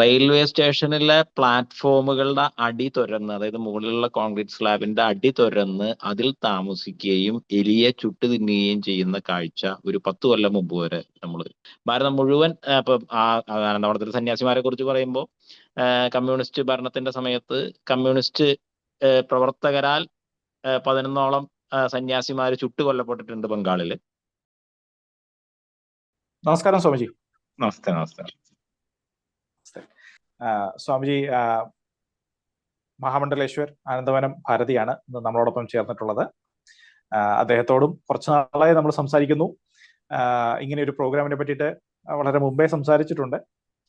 Railway സ്റ്റേഷനിലെ പ്ലാറ്റ്ഫോമുകളുടെ അടി തുരന്ന് അതായത് മുകളിലുള്ള കോൺക്രീറ്റ് സ്ലാബിന്റെ അടി തുരന്ന് അതിൽ താമസിക്കുകയും എലിയെ ചുട്ടു തിന്നുകയും ചെയ്യുന്ന കാഴ്ച ഒരു പത്ത് കൊല്ലം മുമ്പ് വരെ നമ്മൾ ഭാരതം മുഴുവൻ ഇപ്പൊ ആ ആനന്ദവനത്തിലെ സന്യാസിമാരെ കുറിച്ച് പറയുമ്പോൾ കമ്മ്യൂണിസ്റ്റ് ഭരണത്തിന്റെ സമയത്ത് കമ്മ്യൂണിസ്റ്റ് പ്രവർത്തകരാൽ പതിനൊന്നോളം സന്യാസിമാര് ചുട്ടു കൊല്ലപ്പെട്ടിട്ടുണ്ട് ബംഗാളിൽ. നമസ്കാരം സ്വാമിജി. നമസ്തേ നമസ്തേ. സ്വാമിജി മഹാമണ്ഡലേശ്വർ ആനന്ദവനം ഭാരതിയാണ് ഇന്ന് നമ്മളോടൊപ്പം ചേർന്നിട്ടുള്ളത്. അദ്ദേഹത്തോടും കുറച്ച് നാളായി നമ്മൾ സംസാരിക്കുന്നു. ഇങ്ങനെ ഒരു പ്രോഗ്രാമിനെ പറ്റിയിട്ട് വളരെ മുമ്പേ സംസാരിച്ചിട്ടുണ്ട്.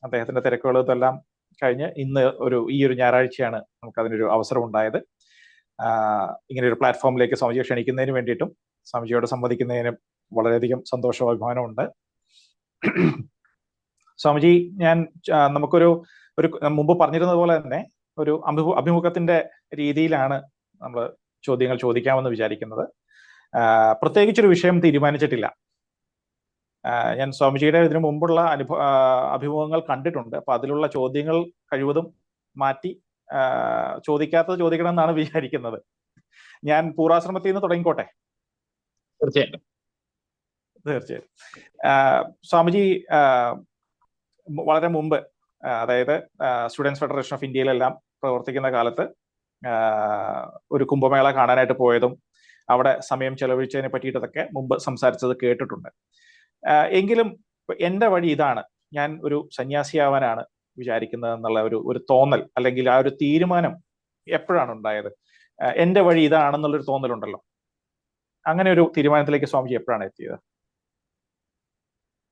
അദ്ദേഹത്തിന്റെ തിരക്കുകളും ഇതെല്ലാം കഴിഞ്ഞ് ഇന്ന് ഒരു ഈ ഒരു ഞായറാഴ്ചയാണ് നമുക്ക് അതിനൊരു അവസരം ഉണ്ടായത് ഇങ്ങനെ ഒരു പ്ലാറ്റ്ഫോമിലേക്ക് സ്വാമിജിയെ ക്ഷണിക്കുന്നതിന് വേണ്ടിയിട്ടും സ്വാമിജിയോട് സംവദിക്കുന്നതിനും വളരെയധികം സന്തോഷവും അഭിമാനമുണ്ട് സ്വാമിജി ഞാൻ നമുക്കൊരു ഒരു മുമ്പ് പറഞ്ഞിരുന്നത് പോലെ തന്നെ ഒരു അഭിമു അഭിമുഖത്തിന്റെ രീതിയിലാണ് നമ്മൾ ചോദ്യങ്ങൾ ചോദിക്കാമെന്ന് വിചാരിക്കുന്നത്. പ്രത്യേകിച്ചൊരു വിഷയം തീരുമാനിച്ചിട്ടില്ല. ഞാൻ സ്വാമിജിയുടെ ഇതിനു മുമ്പുള്ള അനുഭവ അഭിമുഖങ്ങൾ കണ്ടിട്ടുണ്ട്. അപ്പൊ അതിലുള്ള ചോദ്യങ്ങൾ കഴിവതും മാറ്റി ചോദിക്കാത്തത് ചോദിക്കണം എന്നാണ് വിചാരിക്കുന്നത്. ഞാൻ പൂർവാശ്രമത്തിൽ നിന്ന് തുടങ്ങിക്കോട്ടെ? തീർച്ചയായിട്ടും. തീർച്ചയായും സ്വാമിജി വളരെ മുമ്പ് അതായത് സ്റ്റുഡൻസ് ഫെഡറേഷൻ ഓഫ് ഇന്ത്യയിലെല്ലാം പ്രവർത്തിക്കുന്ന കാലത്ത് ഒരു കുംഭമേള കാണാനായിട്ട് പോയതും അവിടെ സമയം ചെലവഴിച്ചതിനെ പറ്റിയിട്ടതൊക്കെ മുമ്പ് സംസാരിച്ചത് കേട്ടിട്ടുണ്ട്. എങ്കിലും എന്റെ വഴി ഇതാണ്. ഞാൻ ഒരു സന്യാസിയാവാനാണ് വിചാരിക്കുന്നത് എന്നുള്ള ഒരു ഒരു തോന്നൽ അല്ലെങ്കിൽ ആ ഒരു തീരുമാനം എപ്പോഴാണ് ഉണ്ടായത്? എന്റെ വഴി ഇതാണെന്നുള്ളൊരു തോന്നലുണ്ടല്ലോ. അങ്ങനെ ഒരു തീരുമാനത്തിലേക്ക് സ്വാമിജി എപ്പോഴാണ് എത്തിയത്?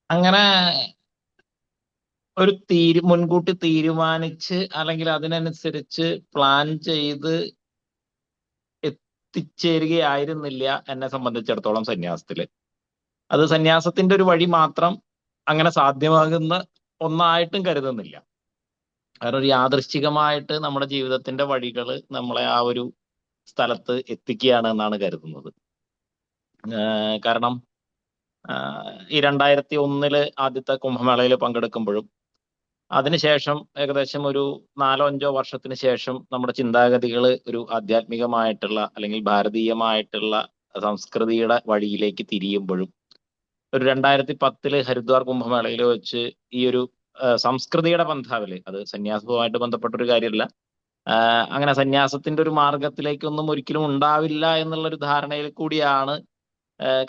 അങ്ങനെ ഒരു തീരു മുൻകൂട്ടി തീരുമാനിച്ച് അല്ലെങ്കിൽ അതിനനുസരിച്ച് പ്ലാൻ ചെയ്ത് എത്തിച്ചേരുകയായിരുന്നില്ല എന്നെ സംബന്ധിച്ചിടത്തോളം സന്യാസത്തിൽ. അത് സന്യാസത്തിന്റെ ഒരു വഴി മാത്രം അങ്ങനെ സാധ്യമാകുന്ന ഒന്നായിട്ടും കരുതുന്നില്ല. കാരണം ഒരു യാദൃശ്ചികമായിട്ട് നമ്മുടെ ജീവിതത്തിന്റെ വഴികൾ നമ്മളെ ആ ഒരു സ്ഥലത്ത് എത്തിക്കുകയാണ് എന്നാണ് കരുതുന്നത്. കാരണം ഈ രണ്ടായിരത്തി ഒന്നിൽ ആദ്യത്തെ കുംഭമേളയിൽ പങ്കെടുക്കുമ്പോഴും അതിനുശേഷം ഏകദേശം ഒരു നാലോ അഞ്ചോ വർഷത്തിന് ശേഷം നമ്മുടെ ചിന്താഗതികൾ ഒരു ആധ്യാത്മികമായിട്ടുള്ള അല്ലെങ്കിൽ ഭാരതീയമായിട്ടുള്ള സംസ്കൃതിയുടെ വഴിയിലേക്ക് തിരിയുമ്പോഴും ഒരു രണ്ടായിരത്തി പത്തിൽ ഹരിദ്വാർ കുംഭമേളയിൽ വെച്ച് ഈ ഒരു സംസ്കൃതിയുടെ പന്ഥാവിൽ അത് സന്യാസവുമായിട്ട് ബന്ധപ്പെട്ട ഒരു കാര്യമല്ല അങ്ങനെ സന്യാസത്തിന്റെ ഒരു മാർഗത്തിലേക്കൊന്നും ഒരിക്കലും ഉണ്ടാവില്ല എന്നുള്ള ഒരു ധാരണയിൽ കൂടിയാണ്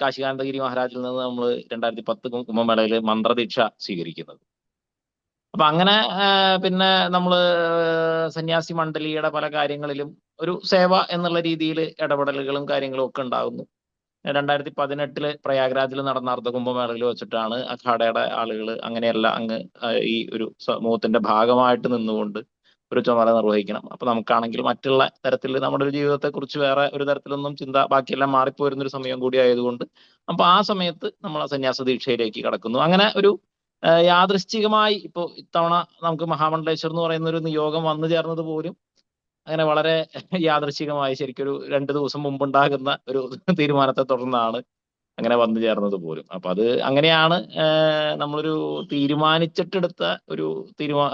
കാശികാനന്ദഗിരി മഹാരാജിൽ നിന്ന് നമ്മൾ രണ്ടായിരത്തി പത്ത് കുംഭമേളയിൽ മന്ത്രദീക്ഷ സ്വീകരിക്കുന്നത്. അപ്പൊ അങ്ങനെ പിന്നെ നമ്മൾ സന്യാസി മണ്ഡലിയുടെ പല കാര്യങ്ങളിലും ഒരു സേവ എന്നുള്ള രീതിയിൽ ഇടപെടലുകളും കാര്യങ്ങളും ഒക്കെ ഉണ്ടാകുന്നു. രണ്ടായിരത്തി പതിനെട്ടിൽ പ്രയാഗ്രാജിൽ നടന്ന അർദ്ധകുംഭമേളയിൽ വെച്ചിട്ടാണ് അഖാഡയുടെ ആളുകൾ അങ്ങനെയല്ല അങ്ങ് ഈ ഒരു സമൂഹത്തിന്റെ ഭാഗമായിട്ട് നിന്നുകൊണ്ട് ഒരു ചുമതല നിർവഹിക്കണം. അപ്പൊ നമുക്കാണെങ്കിൽ മറ്റുള്ള തരത്തിൽ നമ്മുടെ ഒരു ജീവിതത്തെ കുറിച്ച് വേറെ ഒരു തരത്തിലൊന്നും ചിന്ത ബാക്കിയെല്ലാം മാറിപ്പോരുന്ന ഒരു സമയം കൂടി ആയതുകൊണ്ട് അപ്പൊ ആ സമയത്ത് നമ്മൾ ആ സന്യാസ ദീക്ഷയിലേക്ക് കടക്കുന്നു. അങ്ങനെ ഒരു യാദൃശ്ചികമായി ഇപ്പോൾ ഇത്തവണ നമുക്ക് മഹാമണ്ഡലേശ്വർ എന്ന് പറയുന്ന ഒരു നിയോഗം വന്നു ചേർന്നത് പോലും അങ്ങനെ വളരെ യാദൃശ്ചികമായി ശരിക്കും ഒരു രണ്ട് ദിവസം മുമ്പുണ്ടാകുന്ന ഒരു തീരുമാനത്തെ തുടർന്നാണ് അങ്ങനെ വന്നു ചേർന്നത് പോലും. അപ്പൊ അത് അങ്ങനെയാണ് നമ്മളൊരു തീരുമാനിച്ചിട്ടെടുത്ത ഒരു തീരുമാ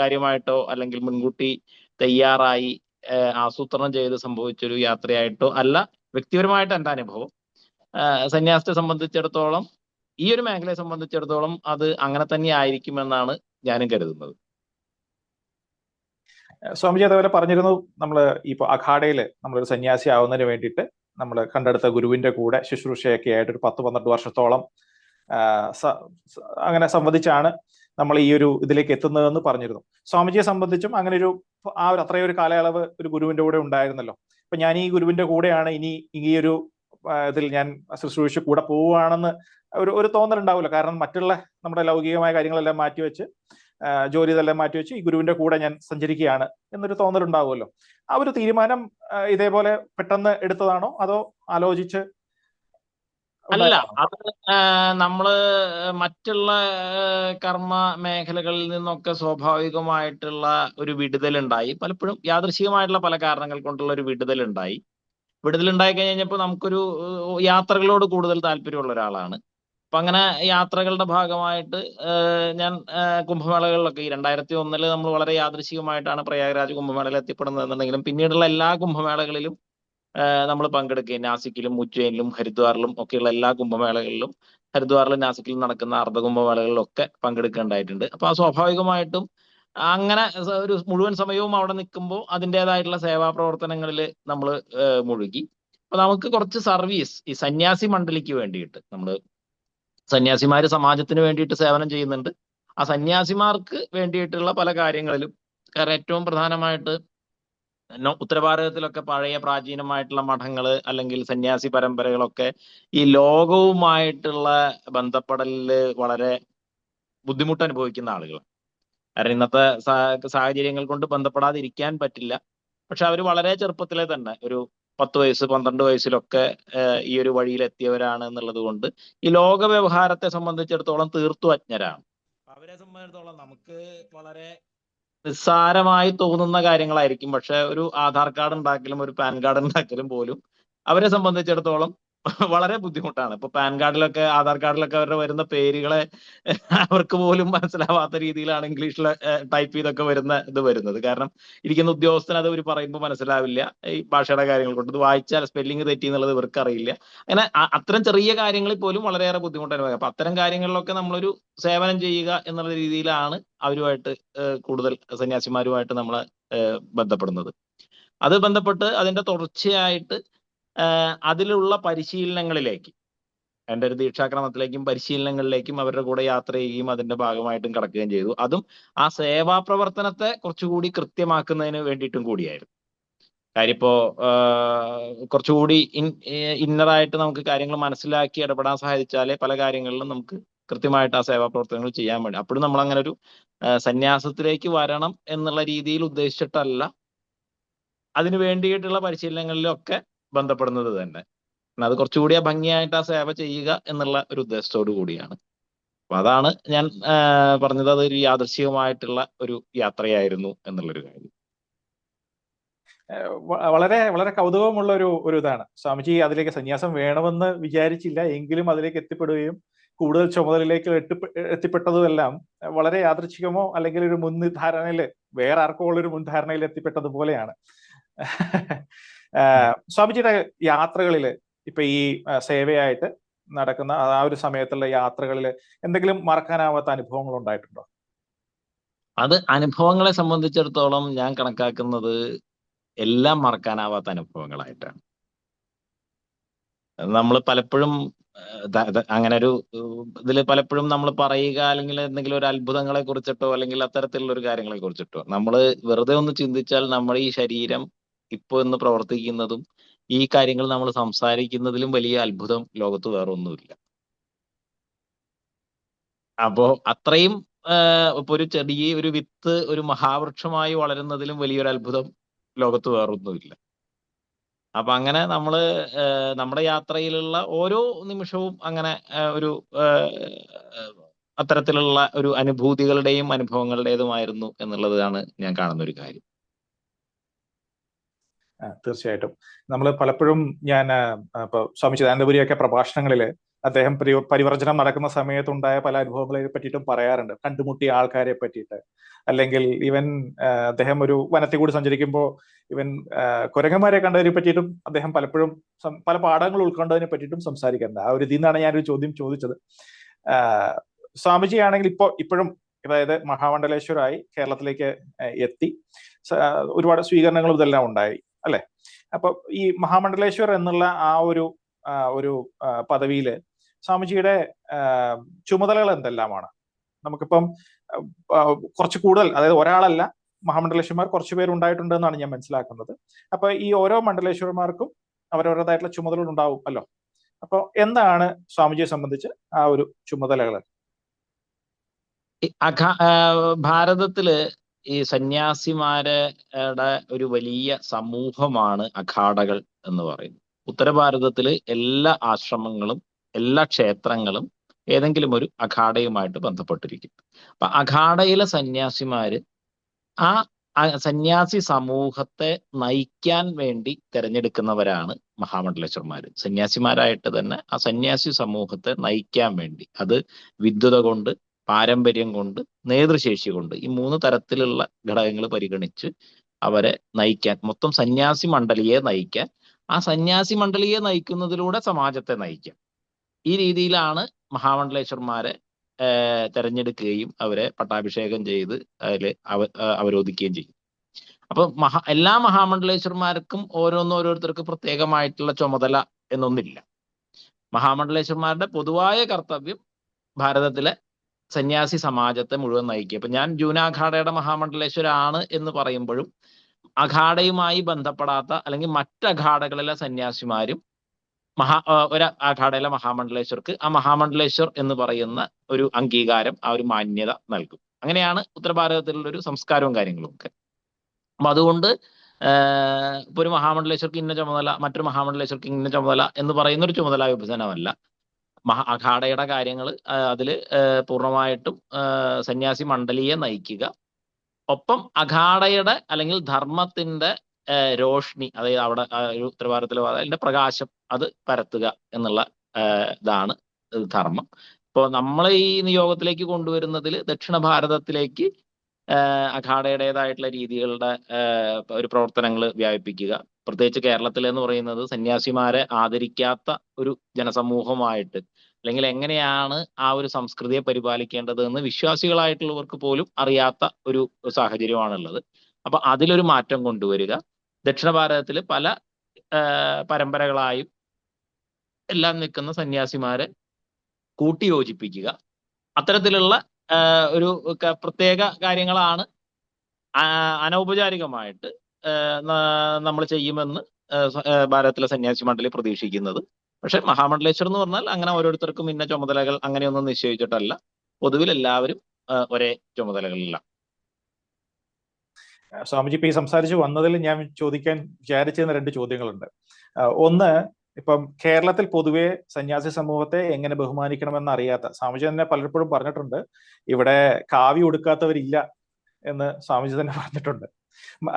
കാര്യമായിട്ടോ അല്ലെങ്കിൽ മുൻകൂട്ടി തയ്യാറായി ആസൂത്രണം ചെയ്ത് സംഭവിച്ചൊരു യാത്രയായിട്ടോ അല്ല വ്യക്തിപരമായിട്ട് എന്റെ അനുഭവം. സന്യാസത്തെ സംബന്ധിച്ചിടത്തോളം ഈ ഒരു മേഖലയെ സംബന്ധിച്ചിടത്തോളം അത് അങ്ങനെ തന്നെ ആയിരിക്കുമെന്നാണ് ഞാനും കരുതുന്നത്. സ്വാമിജി അതേപോലെ പറഞ്ഞിരുന്നു നമ്മൾ ഇപ്പൊ അഖാഡയിൽ നമ്മളൊരു സന്യാസി ആവുന്നതിന് വേണ്ടിയിട്ട് നമ്മൾ കണ്ടെടുത്ത ഗുരുവിന്റെ കൂടെ ശുശ്രൂഷയൊക്കെ ആയിട്ട് ഒരു പത്ത് പന്ത്രണ്ട് വർഷത്തോളം അങ്ങനെ സംവദിച്ചാണ് നമ്മൾ ഈ ഒരു ഇതിലേക്ക് എത്തുന്നതെന്ന് പറഞ്ഞിരുന്നു. സ്വാമിജിയെ സംബന്ധിച്ചും അങ്ങനെ ഒരു ആ ഒരു അത്രയും ഒരു കാലയളവ് ഒരു ഗുരുവിന്റെ കൂടെ ഉണ്ടായിരുന്നല്ലോ. അപ്പൊ ഞാൻ ഈ ഗുരുവിന്റെ കൂടെയാണ് ഇനി ഈ ഒരു ഇതിൽ ഞാൻ ശുശ്രൂഷ കൂടെ പോവുകയാണെന്ന് ഒരു ഒരു തോന്നൽ ഉണ്ടാവില്ല കാരണം മറ്റുള്ള നമ്മുടെ ലൗകികമായ കാര്യങ്ങളെല്ലാം മാറ്റിവെച്ച് വെച്ച് ജോലി ഇതെല്ലാം മാറ്റിവെച്ച് ഈ ഗുരുവിന്റെ കൂടെ ഞാൻ സഞ്ചരിക്കുകയാണ് എന്നൊരു തോന്നൽ ഉണ്ടാവുമല്ലോ ആ ഒരു തീരുമാനം ഇതേപോലെ പെട്ടെന്ന് എടുത്തതാണോ? അതോ ആലോചിച്ച് അല്ല? അത് നമ്മൾ മറ്റുള്ള കർമ്മ മേഖലകളിൽ നിന്നൊക്കെ സ്വാഭാവികമായിട്ടുള്ള ഒരു വിടുതലുണ്ടായി. പലപ്പോഴും യാദൃശികമായിട്ടുള്ള പല കാരണങ്ങൾ കൊണ്ടുള്ള ഒരു വിടുതലുണ്ടായി. വിടുതലുണ്ടായി കഴിഞ്ഞപ്പോൾ നമുക്കൊരു യാത്രകളോട് കൂടുതൽ താല്പര്യമുള്ള ഒരാളാണ്. അപ്പൊ അങ്ങനെ യാത്രകളുടെ ഭാഗമായിട്ട് ഞാൻ കുംഭമേളകളിലൊക്കെ ഈ രണ്ടായിരത്തി ഒന്നിൽ നമ്മൾ വളരെ യാദൃശികമായിട്ടാണ് പ്രയാഗ്രാജ് കുംഭമേളയിൽ എത്തിപ്പെടുന്നത് എന്നുണ്ടെങ്കിലും പിന്നീടുള്ള എല്ലാ കുംഭമേളകളിലും നമ്മൾ പങ്കെടുക്കുകയും നാസിക്കിലും ഉജ്ജയിനിലും ഹരിദ്വാറിലും ഒക്കെയുള്ള എല്ലാ കുംഭമേളകളിലും ഹരിദ്വാറിലും നാസിക്കിലും നടക്കുന്ന അർദ്ധകുംഭമേളകളിലും ഒക്കെ പങ്കെടുക്കേണ്ടതായിട്ടുണ്ട് അപ്പൊ സ്വാഭാവികമായിട്ടും അങ്ങനെ ഒരു മുഴുവൻ സമയവും അവിടെ നിൽക്കുമ്പോൾ അതിന്റെതായിട്ടുള്ള സേവാ പ്രവർത്തനങ്ങളിൽ നമ്മൾ മുഴുകി. അപ്പൊ നമുക്ക് കുറച്ച് സർവീസ് ഈ സന്യാസി മണ്ഡലിക്ക് വേണ്ടിയിട്ട് നമ്മൾ സന്യാസിമാർ സമാജത്തിന് വേണ്ടിയിട്ട് സേവനം ചെയ്യുന്നുണ്ട്. ആ സന്യാസിമാർക്ക് വേണ്ടിയിട്ടുള്ള പല കാര്യങ്ങളിലും കാരണം ഏറ്റവും പ്രധാനമായിട്ട് ഉത്തരഭാരതത്തിലൊക്കെ പഴയ പ്രാചീനമായിട്ടുള്ള മഠങ്ങൾ അല്ലെങ്കിൽ സന്യാസി പരമ്പരകളൊക്കെ ഈ ലോകവുമായിട്ടുള്ള ബന്ധപ്പെടലിൽ വളരെ ബുദ്ധിമുട്ട് അനുഭവിക്കുന്ന ആളുകളാണ്. കാരണം ഇന്നത്തെ സാഹചര്യങ്ങൾ കൊണ്ട് ബന്ധപ്പെടാതിരിക്കാൻ പറ്റില്ല. പക്ഷെ അവർ വളരെ ചെറുപ്പത്തിലെ തന്നെ ഒരു പത്ത് വയസ്സ് പന്ത്രണ്ട് വയസ്സിലൊക്കെ ഈ ഒരു വഴിയിൽ എത്തിയവരാണ് എന്നുള്ളത് കൊണ്ട് ഈ ലോക വ്യവഹാരത്തെ സംബന്ധിച്ചിടത്തോളം തീർത്തും അജ്ഞരാണ്. അവരെ സംബന്ധിച്ചിടത്തോളം നമുക്ക് വളരെ നിസ്സാരമായി തോന്നുന്ന കാര്യങ്ങളായിരിക്കും. പക്ഷെ ഒരു ആധാർ കാർഡ് ഉണ്ടാക്കലും ഒരു പാൻ കാർഡ് ഉണ്ടാക്കലും പോലും അവരെ സംബന്ധിച്ചിടത്തോളം വളരെ ബുദ്ധിമുട്ടാണ്. ഇപ്പൊ പാൻ കാർഡിലൊക്കെ ആധാർ കാർഡിലൊക്കെ അവരുടെ വരുന്ന പേരുകളെ അവർക്ക് പോലും മനസ്സിലാവാത്ത രീതിയിലാണ് ഇംഗ്ലീഷിൽ ടൈപ്പ് ചെയ്തൊക്കെ വരുന്ന ഇത് വരുന്നത്. കാരണം ഇരിക്കുന്ന ഉദ്യോഗസ്ഥന് അത് ഇവർ പറയുമ്പോൾ മനസ്സിലാവില്ല. ഈ ഭാഷയുടെ കാര്യങ്ങൾ കൊണ്ട്. ഇത് വായിച്ചാൽ സ്പെല്ലിംഗ് തെറ്റി എന്നുള്ളത് ഇവർക്ക് അറിയില്ല. അങ്ങനെ അത്തരം ചെറിയ കാര്യങ്ങളിൽ പോലും വളരെയേറെ ബുദ്ധിമുട്ട് അനുഭവം അപ്പൊ അത്തരം കാര്യങ്ങളിലൊക്കെ നമ്മളൊരു സേവനം ചെയ്യുക എന്നുള്ള രീതിയിലാണ് അവരുമായിട്ട് കൂടുതൽ സന്യാസിമാരുമായിട്ട് നമ്മൾ ബന്ധപ്പെടുന്നത്. അത് ബന്ധപ്പെട്ട് അതിന്റെ തുടർച്ചയായിട്ട് അതിലുള്ള പരിശീലനങ്ങളിലേക്ക് എന്റെ ഒരു ദീക്ഷാക്രമത്തിലേക്കും പരിശീലനങ്ങളിലേക്കും അവരുടെ കൂടെ യാത്ര ചെയ്യുകയും അതിന്റെ ഭാഗമായിട്ടും കടക്കുകയും ചെയ്തു. അതും ആ സേവാ പ്രവർത്തനത്തെ കുറച്ചുകൂടി കൃത്യമാക്കുന്നതിന് വേണ്ടിയിട്ടും കൂടിയായിരുന്നു. കാര്യം ഇപ്പോ കുറച്ചുകൂടി ഇൻ ഇന്നറായിട്ട് നമുക്ക് കാര്യങ്ങൾ മനസ്സിലാക്കി ഇടപെടാൻ സഹായിച്ചാലേ പല കാര്യങ്ങളിലും നമുക്ക് കൃത്യമായിട്ട് ആ സേവാ പ്രവർത്തനങ്ങൾ ചെയ്യാൻ വേണ്ടി അപ്പോഴും നമ്മൾ അങ്ങനെ ഒരു സന്യാസത്തിലേക്ക് വരണം എന്നുള്ള രീതിയിൽ ഉദ്ദേശിച്ചിട്ടല്ല. അതിനു വേണ്ടിയിട്ടുള്ള പരിശീലനങ്ങളിലൊക്കെ ബന്ധപ്പെടുന്നത് തന്നെ. കാരണം അത് കുറച്ചുകൂടി ഭംഗിയായിട്ട് ആ സേവ ചെയ്യുക എന്നുള്ള ഒരു ഉദ്ദേശത്തോടു കൂടിയാണ്. അപ്പൊ അതാണ് ഞാൻ പറഞ്ഞത്. അതൊരു യാദൃശികമായിട്ടുള്ള ഒരു യാത്രയായിരുന്നു എന്നുള്ളൊരു കാര്യം. വളരെ വളരെ കൗതുകമുള്ള ഒരു ഒരു ഇതാണ്. സ്വാമിജി അതിലേക്ക് സന്യാസം വേണമെന്ന് വിചാരിച്ചില്ല. എങ്കിലും അതിലേക്ക് എത്തിപ്പെടുകയും കൂടുതൽ ചുമതലയിലേക്ക് എത്തിപ്പെ എത്തിപ്പെട്ടതുമെല്ലാം വളരെ യാദൃച്ഛികമോ അല്ലെങ്കിൽ ഒരു മുൻധാരണയിൽ വേറെ ആർക്കോ ഉള്ള ഒരു മുൻധാരണയിൽ എത്തിപ്പെട്ടതുപോലെയാണ്. സ്വാമിജിയുടെ യാത്രകളിൽ ഇപ്പൊ ഈ സേവയായിട്ട് നടക്കുന്ന ആ ഒരു സമയത്തുള്ള യാത്രകളിൽ എന്തെങ്കിലും മറക്കാനാവാത്ത അനുഭവങ്ങൾ ഉണ്ടായിട്ടുണ്ടോ? അത് അനുഭവങ്ങളെ സംബന്ധിച്ചിടത്തോളം ഞാൻ കണക്കാക്കുന്നത് എല്ലാം മറക്കാനാവാത്ത അനുഭവങ്ങളായിട്ടാണ്. നമ്മൾ പലപ്പോഴും അങ്ങനെ ഒരു ഇതിൽ പലപ്പോഴും നമ്മൾ പറയുക അല്ലെങ്കിൽ എന്തെങ്കിലും ഒരു അത്ഭുതങ്ങളെ കുറിച്ചിട്ടോ അല്ലെങ്കിൽ അത്തരത്തിലുള്ള ഒരു കാര്യങ്ങളെ കുറിച്ചിട്ടോ നമ്മൾ വെറുതെ ഒന്ന് ചിന്തിച്ചാൽ നമ്മുടെ ഈ ശരീരം ഇപ്പൊ ഇന്ന് പ്രവർത്തിക്കുന്നതും ഈ കാര്യങ്ങൾ നമ്മൾ സംസാരിക്കുന്നതിലും വലിയ അത്ഭുതം ലോകത്ത് വേറെ ഒന്നുമില്ല അപ്പോ അത്രയും ഇപ്പൊ ഒരു ചെറിയ ഒരു വിത്ത് ഒരു മഹാവൃക്ഷമായി വളരുന്നതിലും വലിയൊരു അത്ഭുതം ലോകത്ത് വേറൊന്നുമില്ല. അപ്പൊ അങ്ങനെ നമ്മൾ നമ്മുടെ യാത്രയിലുള്ള ഓരോ നിമിഷവും അങ്ങനെ ഒരു അത്തരത്തിലുള്ള ഒരു അനുഭൂതികളുടെയും അനുഭവങ്ങളുടേതുമായിരുന്നു എന്നുള്ളതാണ് ഞാൻ കാണുന്ന ഒരു കാര്യം. തീർച്ചയായിട്ടും. നമ്മൾ പലപ്പോഴും ഞാൻ ഇപ്പോൾ ഇപ്പൊ സ്വാമി ചിദാനന്ദപുരിയൊക്കെ പ്രഭാഷണങ്ങളിൽ അദ്ദേഹം പരി പരിവർജനം നടക്കുന്ന സമയത്തുണ്ടായ പല അനുഭവങ്ങളെ പറ്റിയിട്ടും പറയാറുണ്ട്. കണ്ടുമുട്ടിയ ആൾക്കാരെ പറ്റിയിട്ട്. അല്ലെങ്കിൽ ഇവൻ അദ്ദേഹം ഒരു വനത്തിൽ കൂടി സഞ്ചരിക്കുമ്പോൾ ഇവൻ കുരങ്ങന്മാരെ കണ്ടതിനെ പറ്റിയിട്ടും അദ്ദേഹം പലപ്പോഴും പല പാഠങ്ങൾ ഉൾക്കൊണ്ടതിനെ പറ്റിയിട്ടും സംസാരിക്കാറുണ്ട്. ആ ഒരു ഇതിൽ നിന്നാണ് ഞാനൊരു ചോദ്യം ചോദിച്ചത്. സ്വാമിജി ആണെങ്കിൽ ഇപ്പോൾ ഇപ്പോഴും അതായത് മഹാമണ്ഡലേശ്വരായി കേരളത്തിലേക്ക് എത്തി. ഒരുപാട് സ്വീകരണങ്ങളും ഇതെല്ലാം ഉണ്ടായി. അല്ലെ? അപ്പൊ ഈ മഹാമണ്ഡലേശ്വർ എന്നുള്ള ആ ഒരു ഒരു പദവിയിൽ സ്വാമിജിയുടെ ചുമതലകൾ എന്തെല്ലാമാണ്? നമുക്കിപ്പം കുറച്ച് കൂടുതൽ അതായത് ഒരാളല്ല മഹാമണ്ഡലേശ്വരന്മാർ കുറച്ച് പേര് ഉണ്ടായിട്ടുണ്ട് എന്നാണ് ഞാൻ മനസ്സിലാക്കുന്നത്. അപ്പൊ ഈ ഓരോ മണ്ഡലേശ്വരന്മാർക്കും അവരവരുടേതായിട്ടുള്ള ചുമതലകൾ ഉണ്ടാവും അല്ലോ? അപ്പൊ എന്താണ് സ്വാമിജിയെ സംബന്ധിച്ച് ആ ഒരു ചുമതലകൾ? ഭാരതത്തിൽ ഈ സന്യാസിമാരുടെ ഒരു വലിയ സമൂഹമാണ് അഖാഡകൾ എന്ന് പറയുന്നത്. ഉത്തരഭാരതത്തിൽ എല്ലാ ആശ്രമങ്ങളും എല്ലാ ക്ഷേത്രങ്ങളും ഏതെങ്കിലും ഒരു അഖാഡയുമായിട്ട് ബന്ധപ്പെട്ടിരിക്കും അപ്പൊ അഖാഡയിലെ സന്യാസിമാര് ആ സന്യാസി സമൂഹത്തെ നയിക്കാൻ വേണ്ടി തിരഞ്ഞെടുക്കുന്നവരാണ് മഹാമണ്ഡലേശ്വരന്മാര്. സന്യാസിമാരായിട്ട് തന്നെ ആ സന്യാസി സമൂഹത്തെ നയിക്കാൻ വേണ്ടി. അത് വിദ്വത കൊണ്ട് പാരമ്പര്യം കൊണ്ട് നേതൃശേഷി കൊണ്ട് ഈ മൂന്ന് തരത്തിലുള്ള ഘടകങ്ങൾ പരിഗണിച്ച് അവരെ നയിക്കാൻ മൊത്തം സന്യാസി മണ്ഡലിയെ നയിക്കാൻ. ആ സന്യാസി മണ്ഡലിയെ നയിക്കുന്നതിലൂടെ സമാജത്തെ നയിക്കാം. ഈ രീതിയിലാണ് മഹാമണ്ഡലേശ്വരന്മാരെ ഏർ തെരഞ്ഞെടുക്കുകയും അവരെ പട്ടാഭിഷേകം ചെയ്ത് അതിൽ അവ അവരോധിക്കുകയും ചെയ്യും. അപ്പൊ മഹാ എല്ലാ മഹാമണ്ഡലേശ്വരന്മാർക്കും ഓരോന്നും ഓരോരുത്തർക്ക് പ്രത്യേകമായിട്ടുള്ള ചുമതല എന്നൊന്നില്ല. മഹാമണ്ഡലേശ്വരന്മാരുടെ പൊതുവായ കർത്തവ്യം ഭാരതത്തിലെ സന്യാസി സമാജത്തെ മുഴുവൻ നയിക്കുക. ഇപ്പൊ ഞാൻ ജൂന അഖാഡയുടെ മഹാമണ്ഡലേശ്വരാണ് എന്ന് പറയുമ്പോഴും അഖാഡയുമായി ബന്ധപ്പെടാത്ത അല്ലെങ്കിൽ മറ്റ് അഖാഡകളിലെ സന്യാസിമാരും മഹാ ഒരു അഖാഡയിലെ മഹാമണ്ഡലേശ്വർക്ക് ആ മഹാമണ്ഡലേശ്വർ എന്ന് പറയുന്ന ഒരു അംഗീകാരം ആ ഒരു മാന്യത നൽകും. അങ്ങനെയാണ് ഉത്തരഭാരതത്തിലുള്ള ഒരു സംസ്കാരവും കാര്യങ്ങളും ഒക്കെ. അപ്പൊ അതുകൊണ്ട് ഒരു മഹാമണ്ഡലേശ്വർക്ക് ഇന്ന ചുമതല മറ്റൊരു മഹാമണ്ഡലേശ്വർക്ക് ഇന്ന ചുമതല എന്ന് പറയുന്ന ഒരു ചുമതല വിഭജനമല്ല. മഹാ അഖാഡയുടെ കാര്യങ്ങൾ അതിൽ പൂർണമായിട്ടും സന്യാസി മണ്ഡലിയെ നയിക്കുക. ഒപ്പം അഖാഡയുടെ അല്ലെങ്കിൽ ധർമ്മത്തിന്റെ രോഷ്ണി അതായത് അവിടെ ഒരു ഉത്തരവാദിത്തത്തിൽ അതിന്റെ പ്രകാശം അത് പരത്തുക എന്നുള്ള ഇതാണ് ധർമ്മം. ഇപ്പോൾ നമ്മൾ ഈ നിയോഗത്തിലേക്ക് കൊണ്ടുവരുന്നതിൽ ദക്ഷിണ ഭാരതത്തിലേക്ക് അഖാഡയുടേതായിട്ടുള്ള രീതികളുടെ ഒരു പ്രവർത്തനങ്ങൾ വ്യാപിപ്പിക്കുക. പ്രത്യേകിച്ച് കേരളത്തിൽ എന്ന് പറയുന്നത് സന്യാസിമാരെ ആദരിക്കാത്ത ഒരു ജനസമൂഹമായിട്ട് അല്ലെങ്കിൽ എങ്ങനെയാണ് ആ ഒരു സംസ്കൃതിയെ പരിപാലിക്കേണ്ടത് എന്ന് വിശ്വാസികളായിട്ടുള്ളവർക്ക് പോലും അറിയാത്ത ഒരു സാഹചര്യമാണുള്ളത്. അപ്പൊ അതിലൊരു മാറ്റം കൊണ്ടുവരിക. ദക്ഷിണ ഭാരതത്തിൽ പല പരമ്പരകളായും എല്ലാം നിൽക്കുന്ന സന്യാസിമാരെ കൂട്ടിയോജിപ്പിക്കുക. അത്തരത്തിലുള്ള ഒരു പ്രത്യേക കാര്യങ്ങളാണ് അനൗപചാരികമായിട്ട് നമ്മൾ ചെയ്യുമെന്ന് ഭാരതത്തിലെ സന്യാസി മണ്ഡലി പ്രതീക്ഷിക്കുന്നത്. പക്ഷെ മഹാമണ്ഡലേശ്വർ എന്ന് പറഞ്ഞാൽ അങ്ങനെ ഓരോരുത്തർക്കും ഇന്ന ചുമതലകൾ അങ്ങനെയൊന്നും നിശ്ചയിച്ചിട്ടല്ല. പൊതുവിൽ എല്ലാവരും ഒരേ ചുമതലകളിലാണ്. സ്വാമിജി ഇപ്പൊ ഈ സംസാരിച്ച് വന്നതിൽ ഞാൻ ചോദിക്കാൻ വിചാരിച്ചിരുന്ന രണ്ട് ചോദ്യങ്ങളുണ്ട്. ഒന്ന് ഇപ്പം കേരളത്തിൽ പൊതുവെ സന്യാസി സമൂഹത്തെ എങ്ങനെ ബഹുമാനിക്കണമെന്ന് അറിയാത്ത സ്വാമിജി തന്നെ പലപ്പോഴും പറഞ്ഞിട്ടുണ്ട് ഇവിടെ കാവി ഉടുക്കാത്തവരില്ല എന്ന് സ്വാമിജി തന്നെ പറഞ്ഞിട്ടുണ്ട്.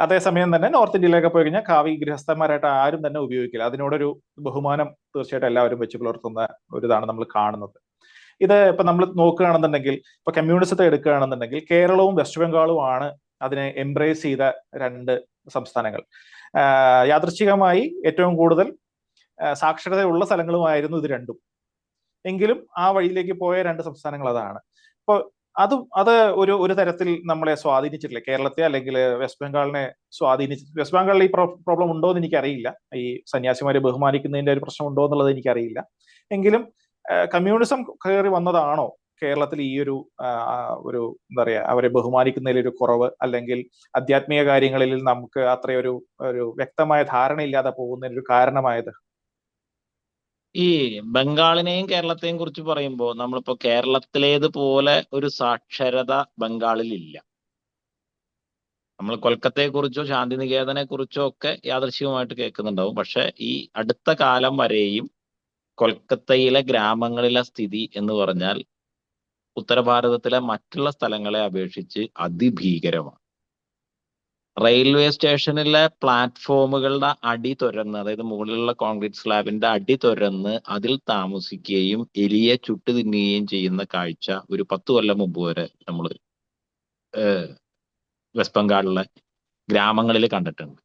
അതേസമയം തന്നെ നോർത്ത് ഇന്ത്യയിലേക്ക് പോയി കഴിഞ്ഞാൽ കാവി ഗൃഹസ്ഥന്മാരായിട്ട് ആരും തന്നെ ഉപയോഗിക്കില്ല. അതിനോടൊരു ബഹുമാനം തീർച്ചയായിട്ടും എല്ലാവരും വെച്ച് പുലർത്തുന്ന ഒരു ഇതാണ് നമ്മൾ കാണുന്നത്. ഇത് ഇപ്പൊ നമ്മൾ നോക്കുകയാണെന്നുണ്ടെങ്കിൽ ഇപ്പൊ കമ്മ്യൂണിസത്തെ എടുക്കുകയാണെന്നുണ്ടെങ്കിൽ കേരളവും വെസ്റ്റ് ബംഗാളും ആണ് അതിനെ എംബ്രേസ് ചെയ്ത രണ്ട് സംസ്ഥാനങ്ങൾ. യാദൃശ്ചികമായി ഏറ്റവും കൂടുതൽ സാക്ഷരതയുള്ള സ്ഥലങ്ങളുമായിരുന്നു ഇത് രണ്ടും. എങ്കിലും ആ വഴിയിലേക്ക് പോയ രണ്ട് സംസ്ഥാനങ്ങൾ അതാണ്. ഇപ്പോൾ അത് അത് ഒരു ഒരു തരത്തിൽ നമ്മളെ സ്വാധീനിച്ചിട്ടില്ല. കേരളത്തെ അല്ലെങ്കിൽ വെസ്റ്റ് ബംഗാളിനെ സ്വാധീനിച്ച് വെസ്റ്റ് ബംഗാളിൽ ഈ പ്രോബ്ലം ഉണ്ടോ എന്ന് എനിക്കറിയില്ല. ഈ സന്യാസിമാരെ ബഹുമാനിക്കുന്നതിന്റെ ഒരു പ്രശ്നം ഉണ്ടോ എന്നുള്ളത് എനിക്കറിയില്ല. എങ്കിലും കമ്മ്യൂണിസം കയറി വന്നതാണോ കേരളത്തിൽ ഈ ഒരു ഒരു എന്താ പറയുക അവരെ ബഹുമാനിക്കുന്നതിൽ ഒരു കുറവ് അല്ലെങ്കിൽ ആധ്യാത്മിക കാര്യങ്ങളിൽ നമുക്ക് അത്രയൊരു ഒരു വ്യക്തമായ ധാരണയില്ലാതെ പോകുന്നതിന് ഒരു കാരണമായത്? ഈ ബംഗാളിനെയും കേരളത്തെയും കുറിച്ച് പറയുമ്പോൾ നമ്മളിപ്പോ കേരളത്തിലേതുപോലെ ഒരു സാക്ഷരത ബംഗാളിൽ ഇല്ല. നമ്മൾ കൊൽക്കത്തയെക്കുറിച്ചോ ശാന്തിനികേതനെ കുറിച്ചോ ഒക്കെ യാദൃശ്ചികമായിട്ട് കേൾക്കുന്നുണ്ടാവും. പക്ഷെ ഈ അടുത്ത കാലം വരെയും കൊൽക്കത്തയിലെ ഗ്രാമങ്ങളിലെ സ്ഥിതി എന്ന് പറഞ്ഞാൽ ഉത്തര ഭാരതത്തിലെ മറ്റുള്ള സ്ഥലങ്ങളെ അപേക്ഷിച്ച് അതിഭീകരമാണ്. റെയിൽവേ സ്റ്റേഷനിലെ പ്ലാറ്റ്ഫോമുകളുടെ അടി തുരന്ന് അതായത് മുകളിലുള്ള കോൺക്രീറ്റ് സ്ലാബിന്റെ അടി തുരന്ന് അതിൽ താമസിക്കുകയും എലിയെ ചുട്ടു തിന്നുകയും ചെയ്യുന്ന കാഴ്ച ഒരു പത്ത് കൊല്ലം മുമ്പ് വരെ നമ്മൾ വെസ്റ്റ് ബംഗാളിലെ ഗ്രാമങ്ങളിൽ കണ്ടിട്ടുണ്ട്.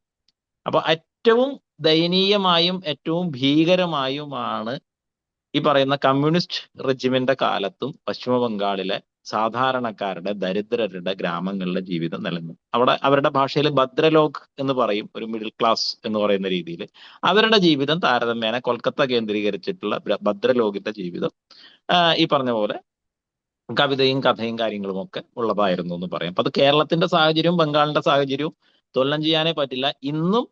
അപ്പൊ ഏറ്റവും ദയനീയമായും ഏറ്റവും ഭീകരമായുമാണ് ഈ പറയുന്ന കമ്മ്യൂണിസ്റ്റ് റെജിമിന്റെ കാലത്തും പശ്ചിമ ബംഗാളിലെ സാധാരണക്കാരുടെ ദരിദ്രരുടെ ഗ്രാമങ്ങളിലെ ജീവിതം നിലനിന്നു. അവിടെ അവരുടെ ഭാഷയിൽ ഭദ്രലോക് എന്ന് പറയും ഒരു മിഡിൽ ക്ലാസ് എന്ന് പറയുന്ന രീതിയിൽ. അവരുടെ ജീവിതം താരതമ്യേന കൊൽക്കത്ത കേന്ദ്രീകരിച്ചിട്ടുള്ള ഭദ്രലോകിന്റെ ജീവിതം ഈ പറഞ്ഞ പോലെ കവിതയും കഥയും കാര്യങ്ങളും ഒക്കെ ഉള്ളതായിരുന്നു എന്ന് പറയാം. അപ്പൊ അത് കേരളത്തിന്റെ സാഹചര്യവും ബംഗാളിന്റെ സാഹചര്യവും തുലനം ചെയ്യാനേ പറ്റില്ല. ഇന്നും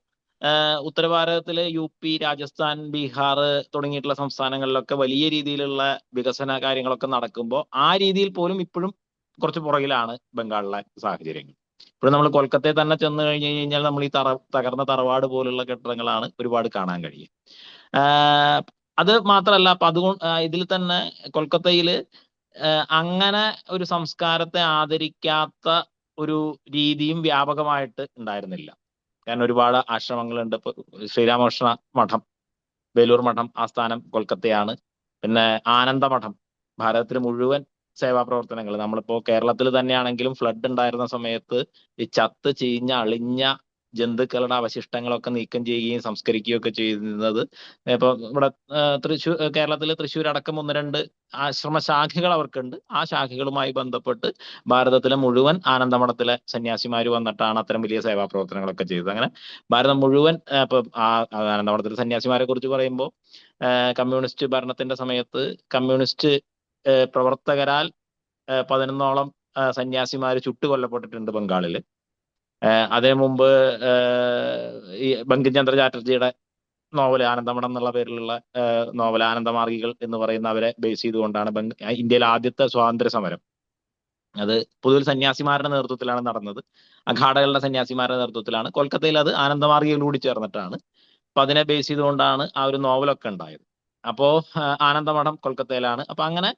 ആഹ് ഉത്തരഭാരതത്തിലെ യു പി രാജസ്ഥാൻ ബീഹാർ തുടങ്ങിയിട്ടുള്ള സംസ്ഥാനങ്ങളിലൊക്കെ വലിയ രീതിയിലുള്ള വികസന കാര്യങ്ങളൊക്കെ നടക്കുമ്പോൾ ആ രീതിയിൽ പോലും ഇപ്പോഴും കുറച്ച് പുറകിലാണ് ബംഗാളിലെ സാഹചര്യങ്ങൾ. ഇപ്പോഴും നമ്മൾ കൊൽക്കത്തയിൽ തന്നെ ചെന്ന് കഴിഞ്ഞു കഴിഞ്ഞാൽ നമ്മൾ ഈ തറ തകർന്ന തറവാട് പോലുള്ള കെട്ടിടങ്ങളാണ് ഒരുപാട് കാണാൻ കഴിയുക. അത് മാത്രമല്ല അപ്പൊ അതുകൊണ്ട് ഇതിൽ തന്നെ കൊൽക്കത്തയിൽ അങ്ങനെ ഒരു സംസ്കാരത്തെ ആദരിക്കാത്ത ഒരു രീതിയും വ്യാപകമായിട്ട് ഉണ്ടായിരുന്നില്ല. കാരണം ഒരുപാട് ആശ്രമങ്ങളുണ്ട് ശ്രീരാമകൃഷ്ണ മഠം ബേലൂർ മഠം ആസ്ഥാനം കൊൽക്കത്തയാണ്. പിന്നെ ആനന്ദ മഠം ഭാരതത്തിൽ മുഴുവൻ സേവാ പ്രവർത്തനങ്ങൾ നമ്മളിപ്പോ കേരളത്തിൽ തന്നെയാണെങ്കിലും ഫ്ലഡ് ഉണ്ടായിരുന്ന സമയത്ത് ഈ ചത്ത് ചീഞ്ഞ അളിഞ്ഞ ജന്തുക്കളുടെ അവശിഷ്ടങ്ങളൊക്കെ നീക്കം ചെയ്യുകയും സംസ്കരിക്കുകയും ഒക്കെ ചെയ്യുന്നത്. ഇപ്പൊ ഇവിടെ തൃശ്ശൂർ കേരളത്തിലെ തൃശ്ശൂർ അടക്കം ഒന്ന് രണ്ട് ആശ്രമ ശാഖകൾ അവർക്കുണ്ട്. ആ ശാഖകളുമായി ബന്ധപ്പെട്ട് ഭാരതത്തിലെ മുഴുവൻ ആനന്ദമഠത്തിലെ സന്യാസിമാർ വന്നിട്ടാണ് അത്തരം വലിയ സേവാ പ്രവർത്തനങ്ങളൊക്കെ ചെയ്തത്. അങ്ങനെ ഭാരതം മുഴുവൻ ഇപ്പൊ ആനന്ദമഠത്തിലെ സന്യാസിമാരെ കുറിച്ച് പറയുമ്പോൾ കമ്മ്യൂണിസ്റ്റ് ഭരണത്തിന്റെ സമയത്ത് കമ്മ്യൂണിസ്റ്റ് പ്രവർത്തകരാൽ പതിനൊന്നോളം സന്യാസിമാർ ചുട്ടുകൊല്ലപ്പെട്ടിട്ടുണ്ട് ബംഗാളിൽ. ആ, അതിനു മുമ്പ് ഈ ബങ്കിംചന്ദ്ര ചാറ്റർജിയുടെ നോവൽ ആനന്ദമഠം എന്നുള്ള പേരിലുള്ള നോവൽ ആനന്ദമാർഗികൾ എന്ന് പറയുന്ന അവരെ ബേസ് ചെയ്തുകൊണ്ടാണ് ബംഗ് ഇന്ത്യയിലെ ആദ്യത്തെ സ്വാതന്ത്ര്യ സമരം. അത് പൊതുവിൽ സന്യാസിമാരുടെ നേതൃത്വത്തിലാണ് നടന്നത്. അഖാഡകളുടെ സന്യാസിമാരുടെ നേതൃത്വത്തിലാണ്. കൊൽക്കത്തയിൽ അത് ആനന്ദമാർഗികൾ കൂടി ചേർന്നിട്ടാണ്. അപ്പൊ അതിനെ ബേസ് ചെയ്തുകൊണ്ടാണ് ആ ഒരു നോവലൊക്കെ ഉണ്ടായത്. അപ്പോ ആനന്ദമഠം കൊൽക്കത്തയിലാണ്. അപ്പൊ അങ്ങനെ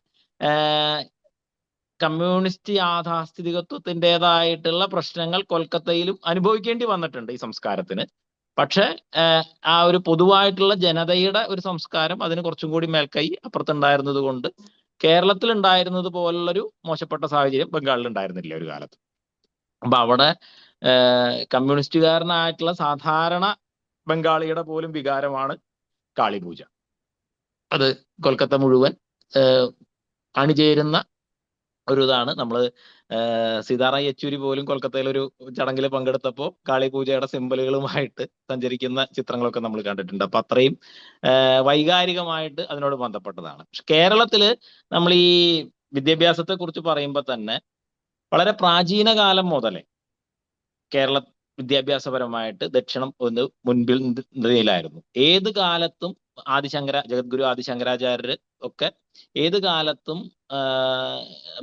കമ്മ്യൂണിസ്റ്റ് യാഥാസ്ഥിതികത്വത്തിന്റെതായിട്ടുള്ള പ്രശ്നങ്ങൾ കൊൽക്കത്തയിലും അനുഭവിക്കേണ്ടി വന്നിട്ടുണ്ട് ഈ സംസ്കാരത്തിന്. പക്ഷെ ആ ഒരു പൊതുവായിട്ടുള്ള ജനതയുടെ ഒരു സംസ്കാരം അതിന് കുറച്ചും കൂടി മേൽക്കൈ അപ്പുറത്തുണ്ടായിരുന്നത് കൊണ്ട് കേരളത്തിൽ ഉണ്ടായിരുന്നത് പോലുള്ളൊരു മോശപ്പെട്ട സാഹചര്യം ബംഗാളിൽ ഉണ്ടായിരുന്നില്ല ഒരു കാലത്ത്. അപ്പൊ അവിടെ കമ്മ്യൂണിസ്റ്റുകാരനായിട്ടുള്ള സാധാരണ ബംഗാളിയുടെ പോലും വികാരമാണ് കാളിപൂജ. അത് കൊൽക്കത്ത മുഴുവൻ അണിചേരുന്ന ഒരു ഇതാണ് നമ്മൾ സീതാറാം യെച്ചൂരി പോലും കൊൽക്കത്തയിൽ ഒരു ചടങ്ങിൽ പങ്കെടുത്തപ്പോൾ കാളിപൂജയുടെ സിമ്പലുകളുമായിട്ട് സഞ്ചരിക്കുന്ന ചിത്രങ്ങളൊക്കെ നമ്മൾ കണ്ടിട്ടുണ്ട്. അപ്പൊ അത്രയും വൈകാരികമായിട്ട് അതിനോട് ബന്ധപ്പെട്ടതാണ്. പക്ഷെ കേരളത്തിൽ നമ്മൾ ഈ വിദ്യാഭ്യാസത്തെ കുറിച്ച് പറയുമ്പോൾ തന്നെ വളരെ പ്രാചീന കാലം മുതലേ കേരള വിദ്യാഭ്യാസപരമായിട്ട് ദക്ഷിണം ഒന്ന് മുൻപിൽ നിലയിലായിരുന്നു ഏത് കാലത്തും ആദിശങ്കര ജഗദ്ഗുരു ആദിശങ്കരാചാര്യർ ഒക്കെ ഏത് കാലത്തും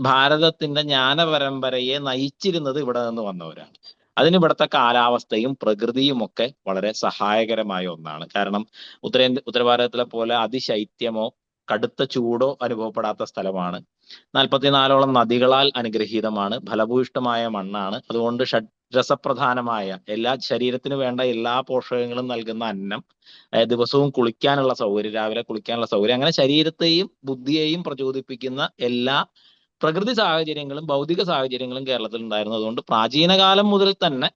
ഭാരതത്തിന്റെ ജ്ഞാന പരമ്പരയെ നയിച്ചിരുന്നത് ഇവിടെ നിന്ന് വന്നവരാണ്. അതിന് ഇവിടുത്തെ കാലാവസ്ഥയും പ്രകൃതിയും ഒക്കെ വളരെ സഹായകരമായ ഒന്നാണ്. കാരണം ഉത്തരേന്ത്യ ഉത്തരഭാരതത്തിലെ പോലെ അതിശൈത്യമോ കടുത്ത ചൂടോ അനുഭവപ്പെടാത്ത സ്ഥലമാണ് നാൽപ്പത്തിനാലോളം നദികളാൽ അനുഗ്രഹീതമാണ്. ഫലഭൂയിഷ്ടമായ മണ്ണാണ്. അതുകൊണ്ട് ഷഡ് രസപ്രധാനമായ എല്ലാ ശരീരത്തിന് വേണ്ട എല്ലാ പോഷകങ്ങളും നൽകുന്ന അന്നം. ദിവസവും കുളിക്കാനുള്ള സൗകര്യം രാവിലെ കുളിക്കാനുള്ള സൗകര്യം. അങ്ങനെ ശരീരത്തെയും ബുദ്ധിയെയും പ്രചോദിപ്പിക്കുന്ന എല്ലാ പ്രകൃതി സാഹചര്യങ്ങളും ഭൗതിക സാഹചര്യങ്ങളും കേരളത്തിൽ ഉണ്ടായിരുന്നു അതുകൊണ്ട് പ്രാചീന കാലം മുതൽ തന്നെ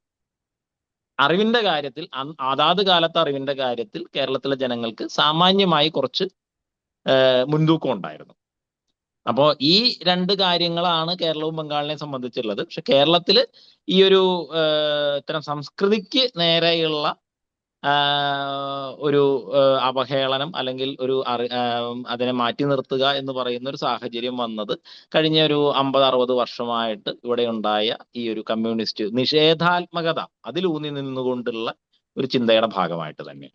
അറിവിന്റെ കാര്യത്തിൽ അതാത് കാലത്തെ അറിവിന്റെ കാര്യത്തിൽ കേരളത്തിലെ ജനങ്ങൾക്ക് സാമാന്യമായി കുറച്ച് മുൻതൂക്കം ഉണ്ടായിരുന്നു. അപ്പോ ഈ രണ്ട് കാര്യങ്ങളാണ് കേരളവും ബംഗാളിനെ സംബന്ധിച്ചുള്ളത്. പക്ഷെ കേരളത്തിൽ ഈ ഒരു ഇത്തരം സംസ്കൃതിക്ക് നേരെയുള്ള ഒരു അവഹേളനം അല്ലെങ്കിൽ ഒരു അതിനെ മാറ്റി നിർത്തുക എന്ന് പറയുന്ന ഒരു സാഹചര്യം വന്നത് കഴിഞ്ഞ ഒരു അമ്പത് അറുപത് വർഷമായിട്ട് ഇവിടെ ഉണ്ടായ ഈ ഒരു കമ്മ്യൂണിസ്റ്റ് നിഷേധാത്മകത അതിലൂന്നി നിന്നുകൊണ്ടുള്ള ഒരു ചിന്തയുടെ ഭാഗമായിട്ട് തന്നെ